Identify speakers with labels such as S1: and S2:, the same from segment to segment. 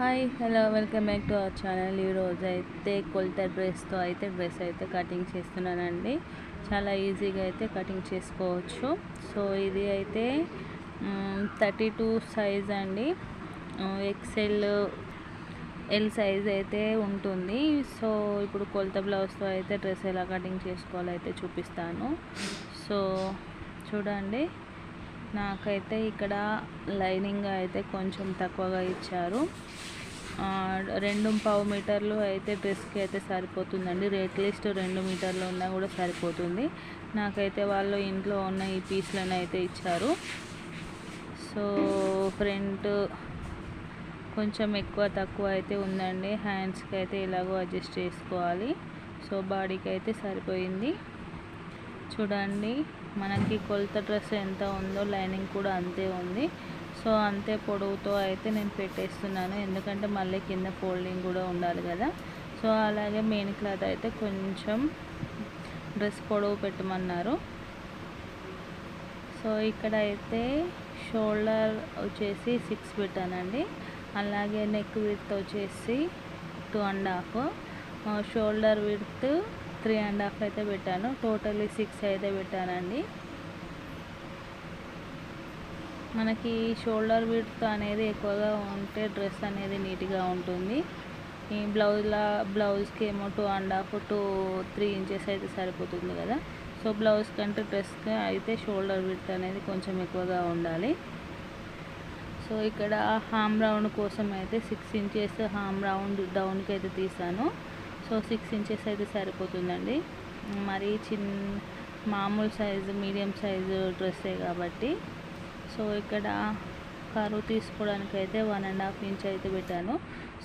S1: Hi hello welcome back to our channel ఈరోజు అయితే కొలత డ్రెస్తో అయితే డ్రెస్ అయితే కటింగ్ చేస్తున్నానండి. చాలా ఈజీగా అయితే కటింగ్ చేసుకోవచ్చు. సో ఇది అయితే థర్టీ టూ సైజ్ అండి. ఎక్సెల్ ఎల్ సైజ్ అయితే ఉంటుంది. సో ఇప్పుడు కొలత బ్లౌజ్తో అయితే డ్రెస్ ఎలా కటింగ్ చేసుకోవాలో అయితే చూపిస్తాను. సో చూడండి. నాకైతే ఇక్కడ లైనింగ్ అయితే కొంచెం తక్కువగా ఇచ్చారు. రెండు పావు మీటర్లు అయితే డ్రెస్కి అయితే సరిపోతుందండి. రేట్ లిస్ట్ రెండు మీటర్లు ఉన్నా కూడా సరిపోతుంది. నాకైతే వాళ్ళు ఇంట్లో ఉన్న ఈ పీస్లను అయితే ఇచ్చారు. సో ఫ్రంట్ కొంచెం ఎక్కువ తక్కువ అయితే ఉందండి. హ్యాండ్స్కి అయితే ఇలాగో అడ్జస్ట్ చేసుకోవాలి. సో బాడీకి అయితే సరిపోయింది. చూడండి. మనకి కొలత డ్రెస్ ఎంత ఉందో లైనింగ్ కూడా అంతే ఉంది. సో అంతే పొడవుతో అయితే నేను పెట్టేస్తున్నాను. ఎందుకంటే మళ్ళీ కింద ఫోల్డింగ్ కూడా ఉండాలి కదా. సో అలాగే మెయిన్ క్లాత్ అయితే కొంచెం డ్రెస్ పొడవు పెట్టమన్నారు. సో ఇక్కడ అయితే షోల్డర్ వచ్చేసి సిక్స్ పెట్టానండి. అలాగే నెక్ విడ్త్ వచ్చేసి two and half. Shoulder width three and half అయితే పెట్టాను. టోటల్లీ సిక్స్ అయితే పెట్టానండి. మనకి షోల్డర్ విడ్త్ అనేది ఎక్కువగా ఉంటే డ్రెస్ అనేది నీట్గా ఉంటుంది. ఈ బ్లౌజ్లా బ్లౌజ్కి ఏమో two and half two three inches అయితే సరిపోతుంది కదా. సో బ్లౌజ్ కంటే డ్రెస్కి అయితే షోల్డర్ విడ్త్ అనేది కొంచెం ఎక్కువగా ఉండాలి. సో ఇక్కడ హామ్ రౌండ్ కోసం అయితే సిక్స్ ఇంచెస్ హామ్ రౌండ్ డౌన్కి అయితే తీసాను. సో సిక్స్ ఇంచెస్ అయితే సరిపోతుందండి. మరి చిన్న మామూలు సైజు మీడియం సైజు డ్రెస్సే కాబట్టి. సో ఇక్కడ కరువు తీసుకోవడానికి అయితే వన్ అండ్ హాఫ్ ఇంచ్ అయితే పెట్టాను.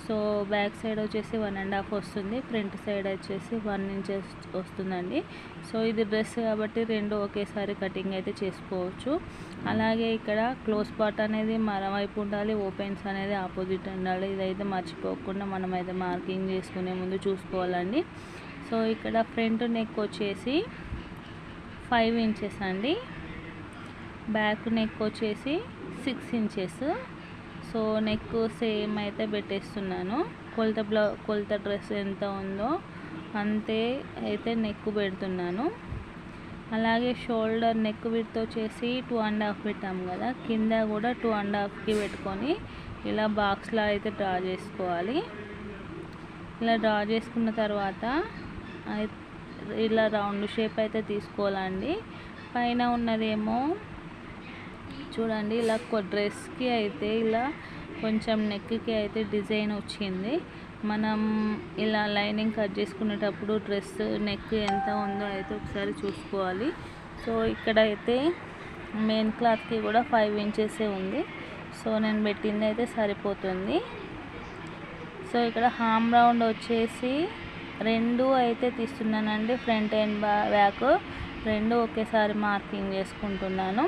S1: సో బ్యాక్ సైడ్ వచ్చేసి వన్ అండ్ హాఫ్ వస్తుంది. ఫ్రంట్ సైడ్ వచ్చేసి వన్ ఇంచెస్ వస్తుందండి. సో ఇది డ్రెస్ కాబట్టి రెండు ఒకేసారి కటింగ్ అయితే చేసుకోవచ్చు. అలాగే ఇక్కడ క్లోజ్ పార్ట్ అనేది మన వైపు ఉండాలి ఓపెన్స్ అనేది ఆపోజిట్ ఉండాలి. ఇదైతే మర్చిపోకుండా మనం అయితే మార్కింగ్ చేసుకునే ముందు చూసుకోవాలండి. సో ఇక్కడ ఫ్రంట్ నెక్ వచ్చేసి ఫైవ్ ఇంచెస్ అండి. బ్యాక్ నెక్ వచ్చేసి six inches. So neck same అయితే పెట్టేస్తున్నాను. కొలత బ్లౌ కొలత డ్రెస్ ఎంత ఉందో అంతే అయితే నెక్ పెడుతున్నాను. అలాగే షోల్డర్ నెక్ విడ్త్ వచ్చేసి టూ అండ్ హాఫ్ పెట్టాము కదా కింద కూడా టూ అండ్ హాఫ్కి పెట్టుకొని ఇలా బాక్స్లా అయితే డ్రా చేసుకోవాలి. ఇలా డ్రా చేసుకున్న తర్వాత ఇలా రౌండ్ షేప్ అయితే తీసుకోవాలండి. పైన ఉన్నదేమో చూడండి ఇలా డ్రెస్కి అయితే ఇలా కొంచెం నెక్కి అయితే డిజైన్ వచ్చింది. మనం ఇలా లైనింగ్ కట్ చేసుకునేటప్పుడు డ్రెస్ నెక్ ఎంత ఉందో అయితే ఒకసారి చూసుకోవాలి. సో ఇక్కడ అయితే మెయిన్ క్లాత్కి కూడా ఫైవ్ ఇంచెసే ఉంది. సో నేను పెట్టింది అయితే సరిపోతుంది. సో ఇక్కడ హామ్ రౌండ్ వచ్చేసి రెండు అయితే తీస్తున్నానండి ఫ్రంట్ అండ్ బ్యాక్ రెండు ఒకేసారి మార్కింగ్ చేసుకుంటున్నాను.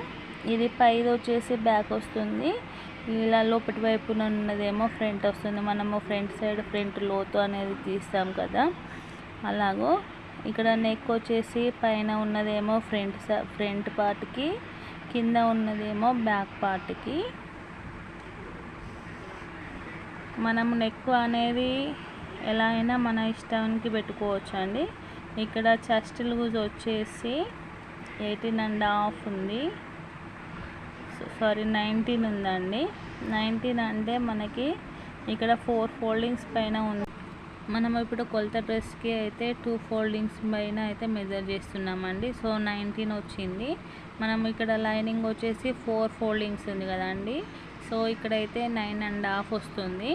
S1: ఇది పైది వచ్చేసి బ్యాక్ వస్తుంది. ఇలా లోపటి వైపున ఉన్నదేమో ఫ్రంట్ వస్తుంది. మనము ఫ్రంట్ సైడ్ ఫ్రంట్ లోతు అనేది తీస్తాం కదా. అలాగో ఇక్కడ నెక్ వచ్చేసి పైన ఉన్నదేమో ఫ్రంట్ ఫ్రంట్ పార్ట్కి కింద ఉన్నదేమో బ్యాక్ పార్ట్కి మనం నెక్ అనేది ఎలా అయినా మన ఇష్టానికి పెట్టుకోవచ్చు అండి ఇక్కడ చెస్ట్ లూజ్ వచ్చేసి ఎయిటీన్ అండ్ హాఫ్ ఉంది. సారీ నైన్టీన్ ఉందండి. నైన్టీన్ అంటే మనకి ఇక్కడ ఫోర్ ఫోల్డింగ్స్ పైన ఉంది. మనం ఇప్పుడు కొలత డ్రెస్కి అయితే టూ ఫోల్డింగ్స్ పైన అయితే మెజర్ చేస్తున్నామండి. సో నైన్టీన్ వచ్చింది. మనం ఇక్కడ లైనింగ్ వచ్చేసి ఫోర్ ఫోల్డింగ్స్ ఉంది కదండి. సో ఇక్కడైతే నైన్ అండ్ హాఫ్ వస్తుంది.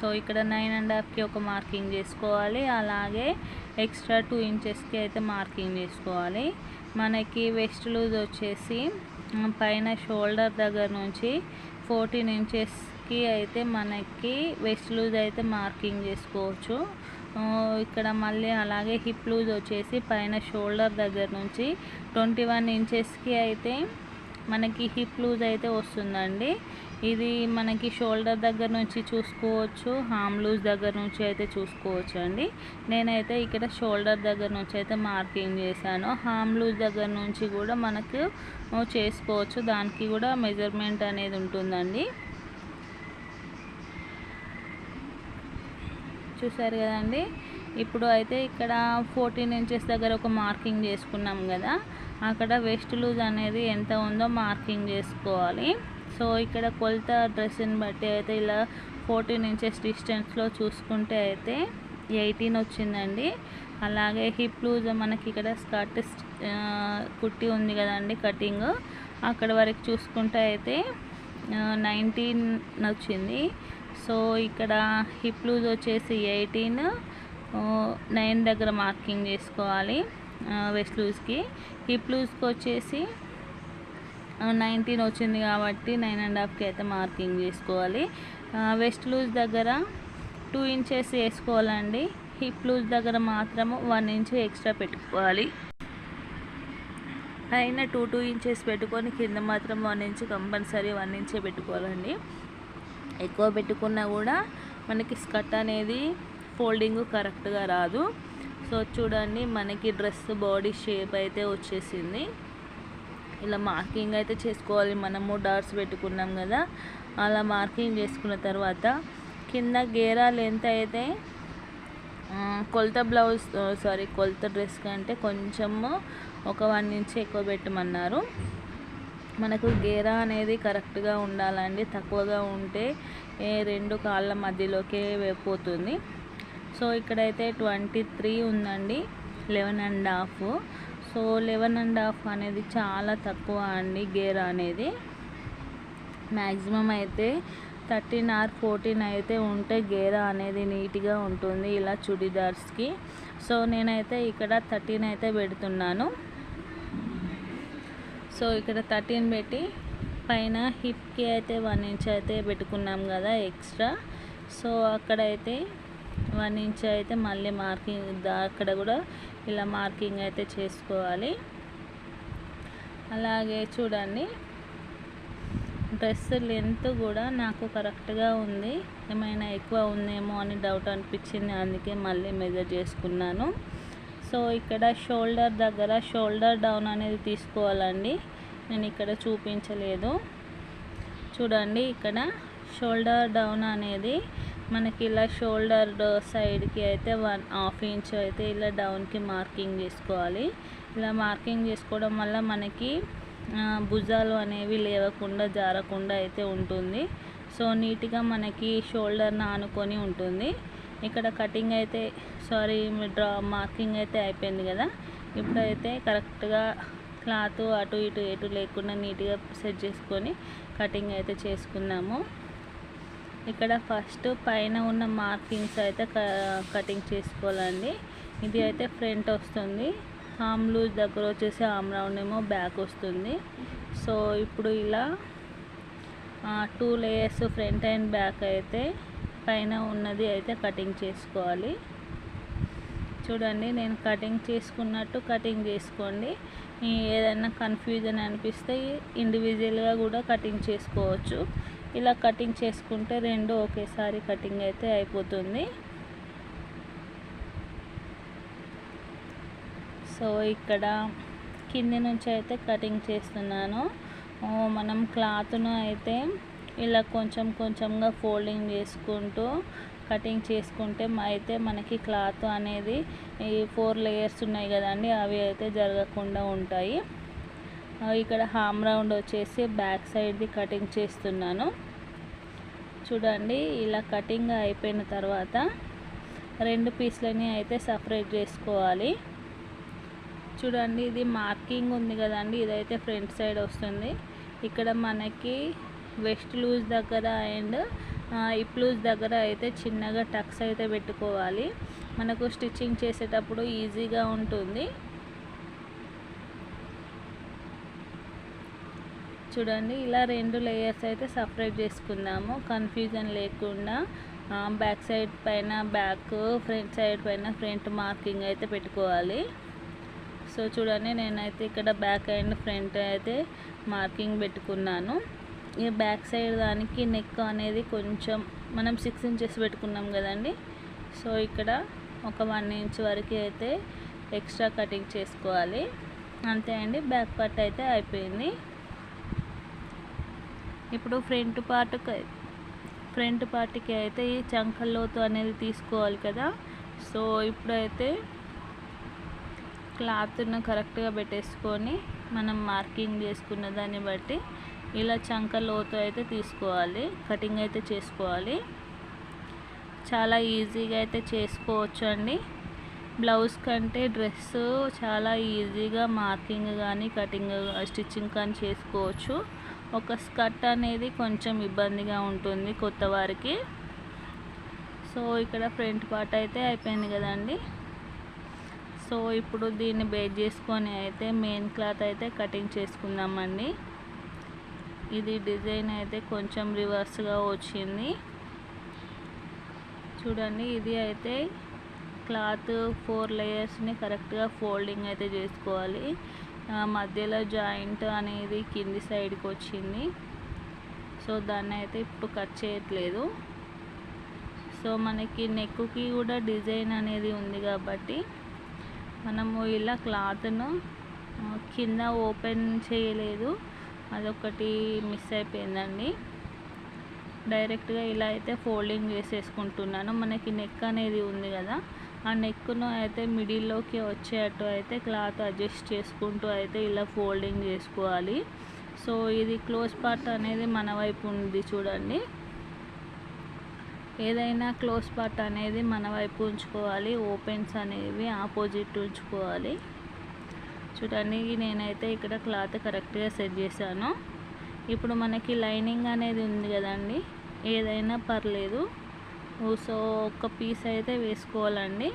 S1: సో ఇక్కడ నైన్ అండ్ హాఫ్కి ఒక మార్కింగ్ చేసుకోవాలి. అలాగే ఎక్స్ట్రా టూ ఇంచెస్కి అయితే మార్కింగ్ చేసుకోవాలి. మనకి వెస్ట్ లూజ్ వచ్చేసి పైన షోల్డర్ దగ్గర నుంచి ఫోర్టీన్ ఇంచెస్కి అయితే మనకి వెస్ట్ లూజ్ అయితే మార్కింగ్ చేసుకోవచ్చు. ఇక్కడ మళ్ళీ అలాగే హిప్ లూజ్ వచ్చేసి పైన షోల్డర్ దగ్గర నుంచి ట్వంటీ వన్ ఇంచెస్కి అయితే మనకి హిప్ లూజ్ అయితే వస్తుందండి. ఇది మనకి షోల్డర్ దగ్గర నుంచి చూసుకోవచ్చు హామ్ లూజ్ దగ్గర నుంచి అయితే చూసుకోవచ్చు అండి. నేనైతే ఇక్కడ షోల్డర్ దగ్గర నుంచి అయితే మార్కింగ్ చేశాను. హామ్ లూజ్ దగ్గర నుంచి కూడా మనకు చేసుకోవచ్చు. దానికి కూడా మెజర్మెంట్ అనేది ఉంటుందండి. చూసారు కదండి? ఇప్పుడు అయితే ఇక్కడ ఫోర్టీన్ ఇంచెస్ దగ్గర ఒక మార్కింగ్ చేసుకున్నాం కదా. అక్కడ వెస్ట్ లూజ్ అనేది ఎంత ఉందో మార్కింగ్ చేసుకోవాలి. సో ఇక్కడ కొలత డ్రెస్ని బట్టి అయితే ఇలా ఫోర్టీన్ ఇంచెస్ డిస్టెన్స్లో చూసుకుంటే అయితే ఎయిటీన్ వచ్చిందండి. అలాగే హిప్ లూజ్ మనకి ఇక్కడ స్కర్ట్ కుట్టి ఉంది కదండి కటింగ్. అక్కడ వరకు చూసుకుంటే అయితే నైన్టీన్ వచ్చింది సో ఇక్కడ హిప్ లూజ్ వచ్చేసి ఎయిటీన్ నైన్ దగ్గర మార్కింగ్ చేసుకోవాలి వెస్ట్ లూజ్కి. హిప్ లూజ్కి వచ్చేసి నైన్టీన్ వచ్చింది కాబట్టి నైన్ అండ్ హాఫ్కి అయితే మార్కింగ్ చేసుకోవాలి. వెస్ట్ లూజ్ దగ్గర టూ ఇంచెస్ వేసుకోవాలండి. హిప్ లూజ్ దగ్గర మాత్రము వన్ ఇంచ్ ఎక్స్ట్రా పెట్టుకోవాలి. పైన టూ టూ ఇంచెస్ పెట్టుకొని కింద మాత్రం వన్ ఇంచ్ కంపల్సరీ వన్ ఇంచే పెట్టుకోవాలండి. ఎక్కువ పెట్టుకున్నా కూడా మనకి స్కర్ట్ అనేది ఫోల్డింగ్ కరెక్ట్గా రాదు. సో చూడండి మనకి డ్రెస్ బాడీ షేప్ అయితే వచ్చేసింది. ఇలా మార్కింగ్ అయితే చేసుకోవాలి. మనము డాట్స్ పెట్టుకున్నాం కదా. అలా మార్కింగ్ చేసుకున్న తర్వాత కింద గేరా లెంత్ అయితే కొలత బ్లౌజ్ సారీ కొలత డ్రెస్ కంటే కొంచెము ఒక వన్ ఇంచ్ ఎక్కువ పెట్టమన్నారు. మనకు గేరా అనేది కరెక్ట్గా ఉండాలండి. తక్కువగా ఉంటే ఏ రెండు కాళ్ళ మధ్యలోకే పోతుంది. సో ఇక్కడైతే ట్వంటీ త్రీ ఉందండి. Eleven and half. So eleven and half అనేది చాలా తక్కువ అండి గేర్ అనేది. మ్యాక్సిమం అయితే థర్టీన్ ఆర్ ఫోర్టీన్ అయితే ఉంటే గేరా అనేది నీట్గా ఉంటుంది ఇలా చుడిదార్స్కి. సో నేనైతే ఇక్కడ థర్టీన్ అయితే పెడుతున్నాను. సో ఇక్కడ థర్టీన్ పెట్టి పైన హిప్కి అయితే వన్ ఇంచ్ అయితే పెట్టుకున్నాం కదా ఎక్స్ట్రా. సో అక్కడైతే వన్ ఇంచ్ అయితే మళ్ళీ మార్కింగ్ అక్కడ కూడా ఇలా మార్కింగ్ అయితే చేసుకోవాలి. అలాగే చూడండి డ్రెస్ లెంత్ కూడా నాకు కరెక్ట్గా ఉంది. ఏమైనా ఎక్కువ ఉందేమో అని డౌట్ అనిపించింది అందుకే మళ్ళీ మెజర్ చేసుకున్నాను. సో ఇక్కడ షోల్డర్ దగ్గర షోల్డర్ డౌన్ అనేది తీసుకోవాలండి. నేను ఇక్కడ చూపించలేదు. చూడండి ఇక్కడ షోల్డర్ డౌన్ అనేది మనకి ఇలా షోల్డర్ సైడ్కి అయితే వన్ హాఫ్ ఇంచ్ అయితే ఇలా డౌన్కి మార్కింగ్ చేసుకోవాలి. ఇలా మార్కింగ్ చేసుకోవడం వల్ల మనకి భుజాలు అనేవి లేవకుండా జారకుండా అయితే ఉంటుంది. సో నీట్గా మనకి షోల్డర్ని ఆనుకొని ఉంటుంది. ఇక్కడ కటింగ్ అయితే సారీ డ్రా మార్కింగ్ అయితే అయిపోయింది కదా. ఇప్పుడైతే కరెక్ట్గా క్లాత్ అటు ఇటు ఎటు లేకుండా నీట్గా సెట్ చేసుకొని కటింగ్ అయితే చేసుకున్నాము. ఇక్కడ ఫస్ట్ పైన ఉన్న మార్కింగ్స్ అయితే కటింగ్ చేసుకోవాలండి. ఇది అయితే ఫ్రంట్ వస్తుంది. ఆమ్ లూజ్ దగ్గర వచ్చేసి ఆమ్ రౌండ్ ఏమో బ్యాక్ వస్తుంది. సో ఇప్పుడు ఇలా two layers front and back అయితే పైన ఉన్నది అయితే కటింగ్ చేసుకోవాలి. చూడండి నేను కటింగ్ చేసుకున్నట్టు కటింగ్ చేసుకోండి. ఏదైనా కన్ఫ్యూజన్ అనిపిస్తే ఇండివిజువల్గా కూడా కటింగ్ చేసుకోవచ్చు. ఇలా కటింగ్ చేసుకుంటే రెండు ఒకేసారి కటింగ్ అయితే అయిపోతుంది. సో ఇక్కడ కింది నుంచి అయితే కటింగ్ చేస్తున్నాను. మనం క్లాత్ను అయితే ఇలా కొంచెం కొంచెంగా ఫోల్డింగ్ చేసుకుంటూ కటింగ్ చేసుకుంటే అయితే మనకి క్లాత్ అనేది ఈ ఫోర్ లేయర్స్ ఉన్నాయి కదండి అవి అయితే జరగకుండా ఉంటాయి. ఇక్కడ హామ్ రౌండ్ వచ్చేసి బ్యాక్ సైడ్ది కటింగ్ చేస్తున్నాను. చూడండి ఇలా కటింగ్ అయిపోయిన తర్వాత రెండు పీస్లని అయితే సపరేట్ చేసుకోవాలి. చూడండి ఇది మార్కింగ్ ఉంది కదండి ఇదైతే ఫ్రంట్ సైడ్ వస్తుంది. ఇక్కడ మనకి వెస్ట్ లూజ్ దగ్గర అండ్ ఇప్ లూజ్ దగ్గర అయితే చిన్నగా టక్స్ అయితే పెట్టుకోవాలి. మనకు స్టిచ్చింగ్ చేసేటప్పుడు ఈజీగా ఉంటుంది. చూడండి ఇలా రెండు లేయర్స్ అయితే సపరేట్ చేసుకుందాము కన్ఫ్యూజన్ లేకుండా బ్యాక్ సైడ్ పైన బ్యాక్ ఫ్రంట్ సైడ్ పైన ఫ్రంట్ మార్కింగ్ అయితే పెట్టుకోవాలి. సో చూడండి నేనైతే ఇక్కడ బ్యాక్ అండ్ ఫ్రంట్ అయితే మార్కింగ్ పెట్టుకున్నాను. ఈ బ్యాక్ సైడ్ దానికి నెక్ అనేది కొంచెం మనం సిక్స్ ఇంచెస్ పెట్టుకున్నాం కదండి. సో ఇక్కడ ఒక వన్ ఇంచ్ వరకు అయితే ఎక్స్ట్రా కటింగ్ చేసుకోవాలి. అంతే అండి బ్యాక్ పార్ట్ అయితే అయిపోయింది. ఇప్పుడు ఫ్రంట్ పార్ట్ ఫ్రంట్ పార్ట్కి అయితే ఈ చంకల్లోతు అనేది తీసుకోవాలి కదా. సో ఇప్పుడైతే క్లాత్ను కరెక్ట్గా పెట్టేసుకొని మనం మార్కింగ్ చేసుకున్న దాన్ని బట్టి ఇలా చంక లోతు అయితే తీసుకోవాలి. కటింగ్ అయితే చేసుకోవాలి. చాలా ఈజీగా అయితే చేసుకోవచ్చు అండి. బ్లౌజ్ కంటే డ్రెస్ చాలా ఈజీగా మార్కింగ్ కానీ కటింగ్ స్టిచ్చింగ్ కానీ చేసుకోవచ్చు. ఒక స్కర్ట్ అనేది కొంచెం ఇబ్బందిగా ఉంటుంది కొత్త వారికి. సో ఇక్కడ ఫ్రంట్ పార్ట్ అయితే అయిపోయింది కదండి. సో ఇప్పుడు దీన్ని బేస్ చేసుకొని అయితే మెయిన్ క్లాత్ అయితే కటింగ్ చేసుకుందామండి. ఇది డిజైన్ అయితే కొంచెం రివర్స్గా వచ్చింది. చూడండి ఇది అయితే క్లాత్ ఫోర్ లేయర్స్ని కరెక్ట్గా ఫోల్డింగ్ అయితే చేసుకోవాలి. మధ్యలో జాయింట్ అనేది కింది సైడ్కి వచ్చింది. సో దాన్ని అయితే ఇప్పుడు కట్ చేయట్లేదు. సో మనకి నెక్కుకి కూడా డిజైన్ అనేది ఉంది కాబట్టి మనము ఇలా క్లాత్ను కింద ఓపెన్ చేయలేదు. అదొకటి మిస్ అయిపోయిందండి. డైరెక్ట్గా ఇలా అయితే ఫోల్డింగ్ చేసేసుకుంటున్నాను. మనకి నెక్ అనేది ఉంది కదా ఆ నెక్ను అయితే మిడిల్లోకి వచ్చేటట్టు అయితే క్లాత్ అడ్జస్ట్ చేసుకుంటూ అయితే ఇలా ఫోల్డింగ్ చేసుకోవాలి. సో ఇది క్లోజ్ పార్ట్ అనేది మన వైపు ఉంది చూడండి. ఏదైనా క్లోజ్ పార్ట్ అనేది మన వైపు ఉంచుకోవాలి. ఓపెన్స్ అనేవి ఆపోజిట్ ఉంచుకోవాలి. చూడండి నేనైతే ఇక్కడ క్లాత్ కరెక్ట్గా సెట్ చేశాను. ఇప్పుడు మనకి లైనింగ్ అనేది ఉంది కదండి. ఏదైనా పర్లేదు. సో ఒక పీస్ అయితే వేసుకోవాలండి.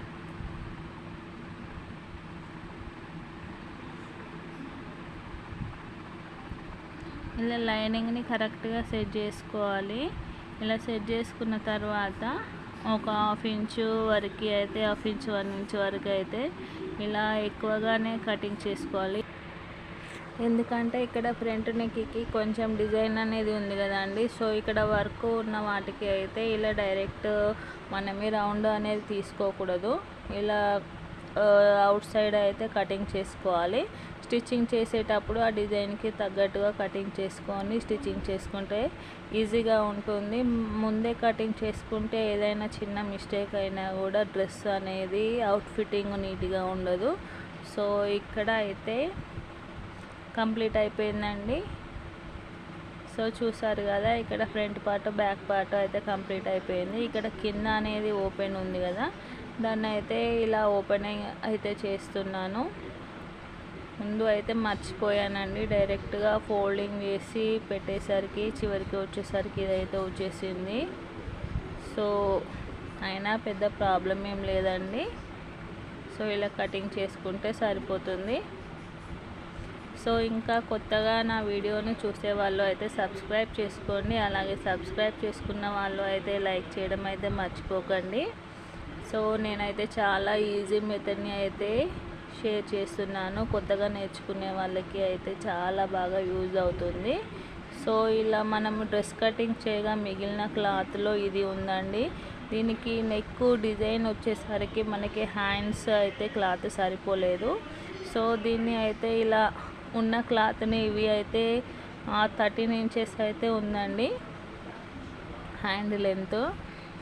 S1: ఇలా లైనింగ్ని కరెక్ట్గా సెట్ చేసుకోవాలి. ఇలా సెట్ చేసుకున్న తర్వాత ఒక హాఫ్ ఇంచు వరకు అయితే హాఫ్ ఇంచు వన్ ఇంచు వరకు అయితే ఇలా ఎక్కువగానే కటింగ్ చేసుకోవాలి. ఎందుకంటే ఇక్కడ ఫ్రంట్ నెక్కి కొంచెం డిజైన్ అనేది ఉంది కదండి. సో ఇక్కడ వర్క్ ఉన్న వాటికి అయితే ఇలా డైరెక్ట్ మనమే రౌండ్ అనేది తీసుకోకూడదు. ఇలా అవుట్ సైడ్ అయితే కటింగ్ చేసుకోవాలి. స్టిచ్చింగ్ చేసేటప్పుడు ఆ డిజైన్కి తగ్గట్టుగా కటింగ్ చేసుకొని స్టిచ్చింగ్ చేసుకుంటే ఈజీగా ఉంటుంది. ముందే కటింగ్ చేసుకుంటే ఏదైనా చిన్న మిస్టేక్ అయినా కూడా డ్రెస్ అనేది అవుట్ ఫిట్టింగ్ నీట్గా ఉండదు. సో ఇక్కడ అయితే కంప్లీట్ అయిపోయిందండి. సో చూసారు కదా ఇక్కడ ఫ్రంట్ పార్ట్ బ్యాక్ పార్ట్ అయితే కంప్లీట్ అయిపోయింది. ఇక్కడ కింద అనేది ఓపెన్ ఉంది కదా దాన్ని అయితే ఇలా ఓపెన్ అయితే చేస్తున్నాను. ముందు అయితే మర్చిపోయానండి డైరెక్ట్గా ఫోల్డింగ్ చేసి పెట్టేసరికి చివరికి వచ్చేసరికి ఇదైతే వచ్చేసింది. సో అయినా పెద్ద ప్రాబ్లం ఏం లేదండి. సో ఇలా కటింగ్ చేసుకుంటే సరిపోతుంది. సో ఇంకా కొత్తగా నా వీడియోని చూసే వాళ్ళు అయితే సబ్స్క్రైబ్ చేసుకోండి. అలాగే సబ్స్క్రైబ్ చేసుకున్న వాళ్ళు అయితే లైక్ చేయడం అయితే మర్చిపోకండి. సో నేనైతే చాలా ఈజీ మెథడ్ని అయితే షేర్ చేస్తున్నాను. కొత్తగా నేర్చుకునే వాళ్ళకి అయితే చాలా బాగా యూజ్ అవుతుంది. సో ఇలా మనము డ్రెస్ కటింగ్ చేయగా మిగిలిన క్లాత్లో ఇది ఉందండి. దీనికి నెక్ డిజైన్ వచ్చేసరికి మనకి హ్యాండ్స్ అయితే క్లాత్ సరిపోలేదు. సో దీన్ని అయితే ఇలా ఉన్న క్లాత్ని ఇవి అయితే థర్టీన్ ఇంచెస్ అయితే ఉందండి. Hand length.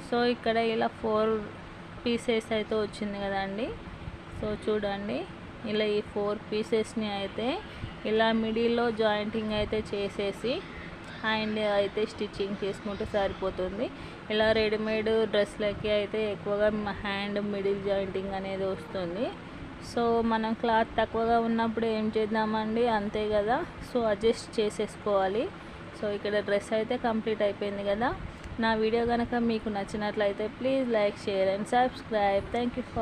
S1: సో ఇక్కడ ఇలా ఫోర్ పీసెస్ అయితే వచ్చింది కదండి. సో చూడండి. ఇలా ఈ ఫోర్ పీసెస్ని అయితే ఇలా మిడిల్లో జాయింటింగ్ అయితే చేసేసి హ్యాండ్ అయితే స్టిచ్చింగ్ చేసుకుంటే సరిపోతుంది. ఇలా రెడీమేడ్ డ్రెస్లకి అయితే ఎక్కువగా హ్యాండ్ మిడిల్ జాయింటింగ్ అనేది వస్తుంది. సో మనం క్లాత్ తక్కువగా ఉన్నప్పుడు ఏం చేద్దామండి? అంతే కదా. సో అడ్జస్ట్ చేసేసుకోవాలి. సో ఇక్కడ డ్రెస్ అయితే కంప్లీట్ అయిపోయింది కదా. నా వీడియో కనుక మీకు నచ్చినట్లయితే please like share and subscribe. Thank you for